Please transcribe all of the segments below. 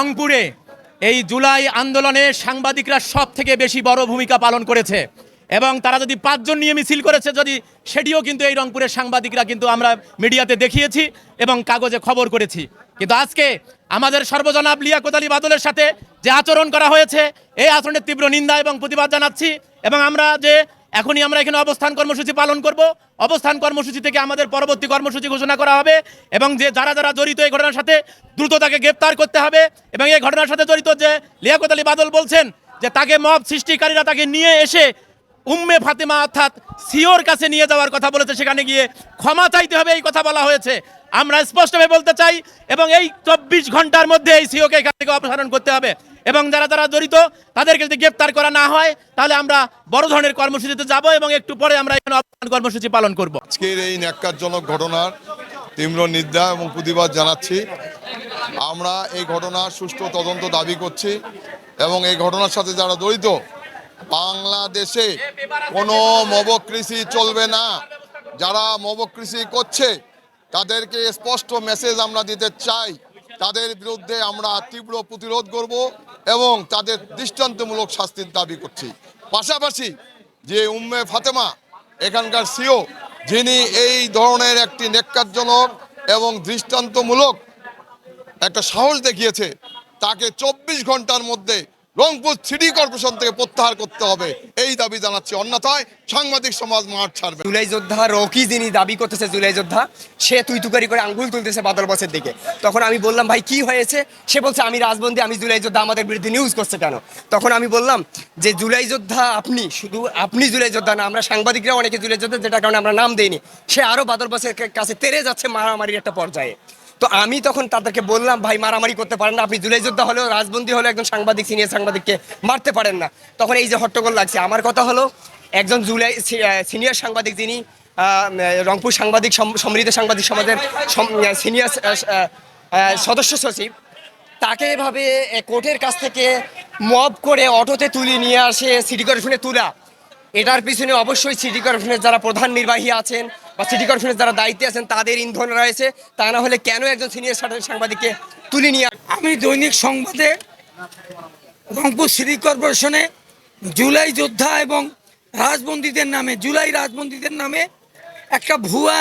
রংপুরে এই জুলাই আন্দোলনে সাংবাদিকরা সব থেকে বেশি বড় ভূমিকা পালন করেছে। এবং তারা যদি পাঁচজন নিয়ে মিছিল করেছে, যদি সেটিও কিন্তু এই রংপুরের সাংবাদিকরা কিন্তু আমরা মিডিয়াতে দেখিয়েছি এবং কাগজে খবর করেছি। কিন্তু আজকে আমাদের সর্বজনাব লিয়াকত আলী বাদলের সাথে যে আচরণ করা হয়েছে, এই আচরণের তীব্র নিন্দা এবং প্রতিবাদ জানাচ্ছি। এবং আমরা যে এখনই আমরা এখানে অবস্থান কর্মসূচি পালন করব। অবস্থান কর্মসূচি থেকে আমাদের পরবর্তী কর্মসূচি ঘোষণা করা হবে এবং যে যারা যারা জড়িত এই ঘটনার সাথে দ্রুত তাকে গ্রেপ্তার করতে হবে এবং এই ঘটনার সাথে জড়িত যে লিয়াকত আলী বাদল বলছেন যে তাকে মব সৃষ্টিকারীরা তাকে নিয়ে এসে উম্মে ফাতেমা অর্থাৎ সিওর কাছে নিয়ে যাওয়ার কথা বলেছে। সেখানে গিয়ে ক্ষমা চাইতে হবে এই কথা বলা হয়েছে। আমরা স্পষ্টভাবে বলতে চাই এবং এই চব্বিশ ঘণ্টার মধ্যে এই সিওকে এখান থেকে অপসারণ করতে হবে। এবং যারা যারা জড়িত, তাদেরকে যদি গ্রেপ্তার করা না হয়, তাহলে আমরা বড় ধরনের কর্মসূচিতে যাব এবং একটু পরে আমরা এখানে অবস্থান কর্মসূচি পালন করব। আজকের এই ন্যাক্কারজনক ঘটনার তীব্র নিন্দা এবং প্রতিবাদ জানাচ্ছি। আমরা এই ঘটনার সুষ্ঠু তদন্ত দাবি করছি এবং এই ঘটনার সাথে যারা জড়িত, বাংলাদেশে কোনো মবকৃষি চলবে না। যারা মবকৃষি করছে, তাদেরকে স্পষ্ট মেসেজ আমরা দিতে চাই। তাদের বিরুদ্ধে আমরা তীব্র প্রতিরোধ করব এবং তাদের দৃষ্টান্তমূলক শাস্তির দাবি করছি। পাশাপাশি যে উম্মে ফাতেমা, এখানকার সিও, যিনি এই ধরনের একটি নেককারজনক এবং দৃষ্টান্তমূলক একটা সাহস দেখিয়েছে, তাকে চব্বিশ ঘণ্টার মধ্যে রংপুর সিটি কর্পোরেশন থেকে প্রত্যাহার করতে হবে। এই দাবি জানাচ্ছি অন্যথায় সাংবাদিক সমাজ মাঠ ছাড়বে। জুলাই যোদ্ধা রকি যিনি দাবি করতেছে জুলাই যোদ্ধা, সে তুই তুকারি করে আঙ্গুল তুলতেছে বাদল বসের দিকে। তখন আমি বললাম, ভাই, কি হয়েছে? সে বলছে, আমি রাজবন্দী, আমি জুলাই যোদ্ধা, আমাদের বিরুদ্ধে নিউজ করছে কেন? তখন আমি বললাম যে, জুলাই যোদ্ধা আপনি, শুধু আপনি জুলাই যোদ্ধা না, আমরা সাংবাদিকরা অনেকে জুলাই যোদ্ধা যেটা কারণে আমরা নাম দেইনি। সে আরও বাদল বসের কাছে তেরে যাচ্ছে মারামারির একটা পর্যায়ে। তো আমি তখন তাদেরকে বললাম, ভাই, মারামারি করতে পারেন না। আপনি জুলাই যোদ্ধা হলেও রাজবন্দী হলেও একজন সাংবাদিক সিনিয়র সাংবাদিককে মারতে পারেন না। তখন এই যে হট্টগোল লাগছে। আমার কথা হলো, একজন জুলাই সিনিয়র সাংবাদিক যিনি রংপুর সাংবাদিক সমৃদ্ধ সাংবাদিক সমাজের সিনিয়র সদস্য সচিব, তাকে এভাবে কোর্টের কাছ থেকে মব করে অটোতে তুলে নিয়ে আসে সিটি কর্পোরেশনে তুলা। এটার পিছনে অবশ্যই সিটি কর্পোরেশনের যারা প্রধান নির্বাহী আছেন বা সিটি কর্পোরেশনের যারা দায়িত্বে আছেন, তাদের ইন্ধন রয়েছে। তা না হলে কেন একজন সিনিয়র সাধারণ সাংবাদিককে তুলে নিয়ে আমি দৈনিক সংবাদে রংপুর সিটি কর্পোরেশনে জুলাই যোদ্ধা এবং রাজবন্দীদের নামে, জুলাই রাজবন্দীদের নামে একটা ভুয়া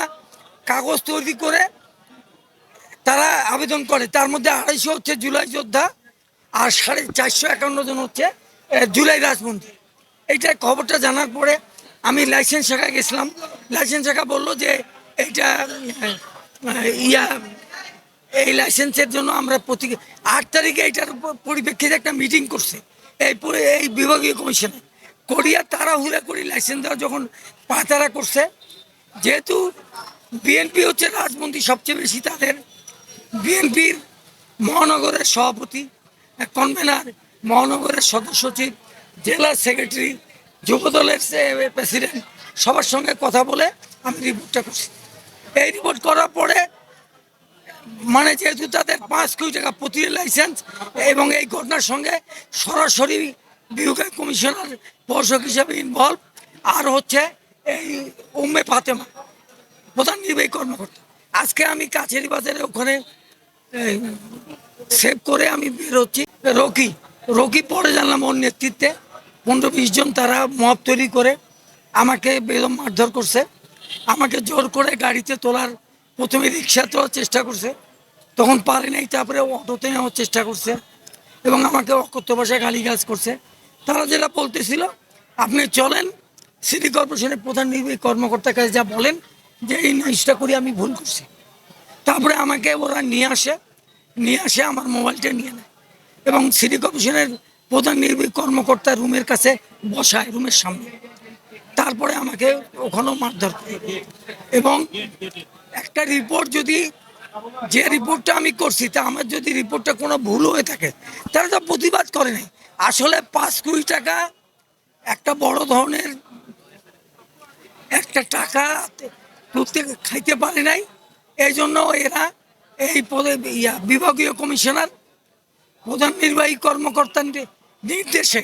কাগজ তৈরি করে তারা আবেদন করে। তার মধ্যে আড়াইশো হচ্ছে জুলাই যোদ্ধা আর সাড়ে চারশো একান্ন জন হচ্ছে জুলাই রাজবন্দী। এইটা খবরটা জানার পরে আমি লাইসেন্স শাখায় গেছিলাম। লাইসেন্স শাখা বলল যে আহ, ইয়া এই লাইসেন্সের জন্য আমরা প্রতি আট তারিখে এটার পরিপ্রেক্ষিতে একটা মিটিং করছে। এই এই বিভাগীয় কমিশনে করিয়া তারা হুড়া করি লাইসেন্স দেওয়া যখন পাতারা করছে যেহেতু বিএনপি হচ্ছে রাজমন্ত্রী সবচেয়ে বেশি তাদের বিএনপির মহানগরের সভাপতি কনভেনার মহানগরের সদস্য সচিব জেলা সেক্রেটারি যুবদলের প্রেসিডেন্ট সবার সঙ্গে কথা বলে আমি রিপোর্টটা করছি। এই রিপোর্ট করার পরে মানে যেহেতু তাদের পাঁচ কোটি টাকা প্রতি লাইসেন্স এবং এই ঘটনার সঙ্গে সরাসরি বিভাগীয় কমিশনার পর্ষক হিসাবে ইনভলভ আর হচ্ছে এই উম্মে ফাতেমা, প্রধান নির্বাহী কর্মকর্তা। আজকে আমি কাছেরি বাজারে ওখানে সেভ করে আমি বের হচ্ছি। রকি রকি পরে জানলাম ওর নেতৃত্বে। পনেরো বিশ জন তারা মব তৈরি করে আমাকে বেদম মারধর করছে। আমাকে জোর করে গাড়িতে তোলার প্রথমে রিক্সা তোলার চেষ্টা করছে। তখন পারে নাই, তারপরে অটোতে নেওয়ার চেষ্টা করছে এবং আমাকে অকথ্য ভাষায় গালিগালাজ করছে। তারা যেটা বলতেছিল, আপনি চলেন, সিটি কর্পোরেশনের প্রধান নির্বাহী কর্মকর্তার কাছে যা বলেন, যে এই নাইজটা করে আমি ভুল করছি। তারপরে আমাকে ওরা নিয়ে আসে নিয়ে আসে আমার মোবাইলটা নিয়ে নেয় এবং সিটি কর্পোরেশনের প্রধান নির্বাহী কর্মকর্তা রুমের কাছে বসায়, রুমের সামনে। তারপরে আমাকে ওখানেও মারধর এবং একটা রিপোর্ট যদি, যে রিপোর্টটা আমি করছি, তা আমার যদি রিপোর্টটা কোনো ভুল হয়ে থাকে, তারা তো প্রতিবাদ করে নাই। আসলে পাঁচ কোটি টাকা একটা বড় ধরনের একটা টাকা তুলতে খাইতে পারে নাই। এই জন্য এরা এই পদে ইয়া, বিভাগীয় কমিশনার, প্রধান নির্বাহী কর্মকর্তার নির্দেশে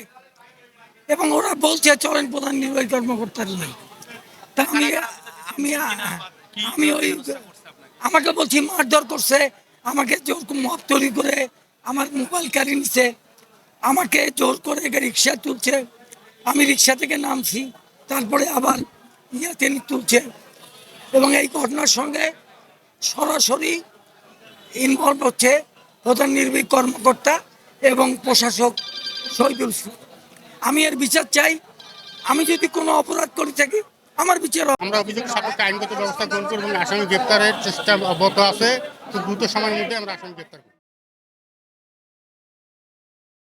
এবং ওরা বলছে চলেন প্রধান নির্বাহী কর্মকর্তার নাই তা আমি আমি আমি ওই আমাকে বলছি মারধর করছে আমাকে জোর মত তৈরি করে আমার মোবাইল কারি নিছে আমাকে জোর করে রিক্সা তুলছে আমি রিক্সা থেকে নামছি তারপরে আবার ইয়াতে তুলছে। এবং এই ঘটনার সঙ্গে সরাসরি ইনভলভ হচ্ছে প্রধান নির্বাহী কর্মকর্তা এবং প্রশাসক শহীদুল ইসলাম। আমি এর বিচার চাই। আমি যদি কোনো অপরাধ করে থাকি, আমার বিচার। আমরা অভিযোগ সাপেক্ষে আইনগত ব্যবস্থা গ্রহণ করব আসামি গ্রেপ্তারের চেষ্টা অব্যাহত আছে। তো দ্রুত সময়ের মধ্যে আমরা আসামি গ্রেপ্তার করব।